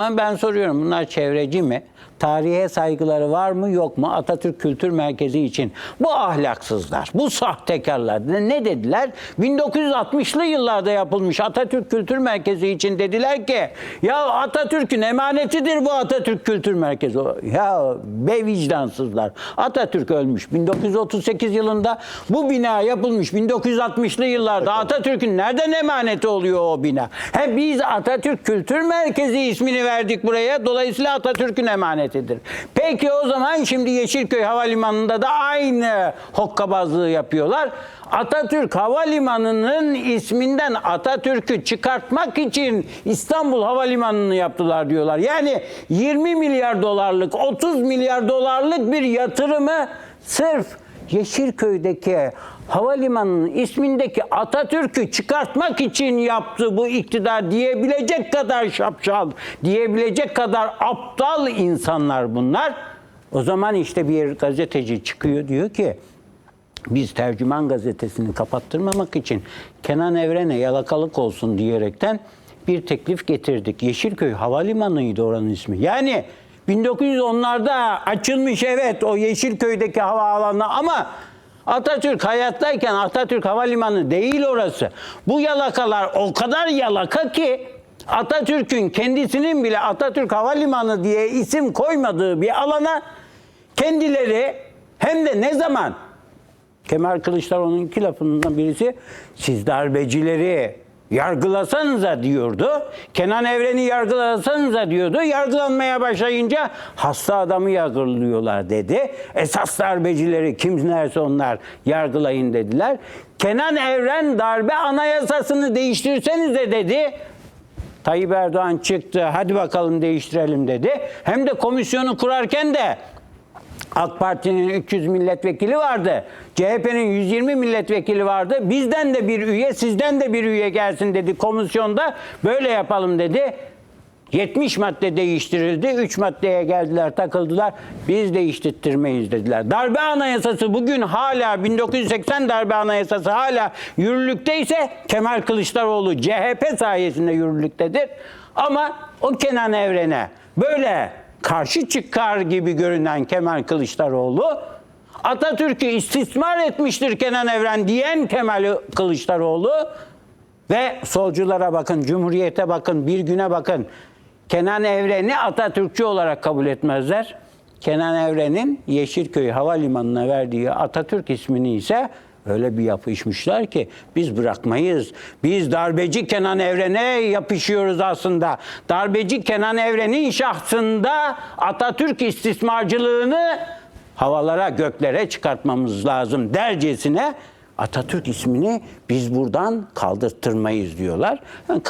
Ama ben soruyorum bunlar çevreci mi? Tarihe saygıları var mı yok mu? Atatürk Kültür Merkezi için. Bu ahlaksızlar, bu sahtekarlar ne dediler? 1960'lı yıllarda yapılmış Atatürk Kültür Merkezi için dediler ki ya Atatürk'ün emanetidir bu Atatürk Kültür Merkezi. Ya be vicdansızlar. Atatürk ölmüş 1938 yılında. Bu bina yapılmış 1960'lı yıllarda. Atatürk'ün nereden emaneti oluyor o bina? He biz Atatürk Kültür Merkezi ismini verdik buraya. Dolayısıyla Atatürk'ün emanetidir. Peki o zaman şimdi Yeşilköy Havalimanı'nda da aynı hokkabazlığı yapıyorlar. Atatürk Havalimanı'nın isminden Atatürk'ü çıkartmak için İstanbul Havalimanı'nı yaptılar diyorlar. Yani 20 milyar dolarlık, 30 milyar dolarlık bir yatırımı sırf Yeşilköy'deki havalimanının ismindeki Atatürk'ü çıkartmak için yaptı bu iktidar diyebilecek kadar şapşal, diyebilecek kadar aptal insanlar bunlar. O zaman işte bir gazeteci çıkıyor diyor ki biz tercüman gazetesini kapattırmamak için Kenan Evren'e yalakalık olsun diyerekten bir teklif getirdik. Yeşilköy Havalimanı'ydı oranın ismi. Yani 1910'larda açılmış evet o Yeşilköy'deki havaalanı ama Atatürk hayattayken Atatürk Havalimanı değil orası. Bu yalakalar o kadar yalaka ki Atatürk'ün kendisinin bile Atatürk Havalimanı diye isim koymadığı bir alana kendileri hem de ne zaman Kemal Kılıçdaroğlu'nun iki lafından birisi siz darbecileri yargılasanıza diyordu. Kenan Evren'i yargılasanıza diyordu. Yargılanmaya başlayınca hasta adamı yargılıyorlar dedi. Esas darbecileri kimlerse onlar yargılayın dediler. Kenan Evren darbe anayasasını değiştirsenize dedi. Tayyip Erdoğan çıktı hadi bakalım değiştirelim dedi. Hem de komisyonu kurarken de AK Parti'nin 300 milletvekili vardı. CHP'nin 120 milletvekili vardı. Bizden de bir üye, sizden de bir üye gelsin dedi komisyonda. Böyle yapalım dedi. 70 madde değiştirildi. 3 maddeye geldiler, takıldılar. Biz değiştirtmeyiz dediler. Darbe anayasası bugün hala 1980 darbe anayasası hala yürürlükteyse Kemal Kılıçdaroğlu CHP sayesinde yürürlüktedir. Ama o Kenan Evren'e böyle karşı çıkar gibi görünen Kemal Kılıçdaroğlu Atatürk'ü istismar etmiştir Kenan Evren diyen Kemal Kılıçdaroğlu ve solculara bakın, Cumhuriyete bakın, bir güne bakın. Kenan Evren'i Atatürkçü olarak kabul etmezler. Kenan Evren'in Yeşilköy Havalimanı'na verdiği Atatürk ismini ise öyle bir yapışmışlar ki biz bırakmayız. Biz darbeci Kenan Evren'e yapışıyoruz aslında. Darbeci Kenan Evren'in şahsında Atatürk istismarcılığını havalara, göklere çıkartmamız lazım dercesine Atatürk ismini biz buradan kaldırtırmayız diyorlar. Yani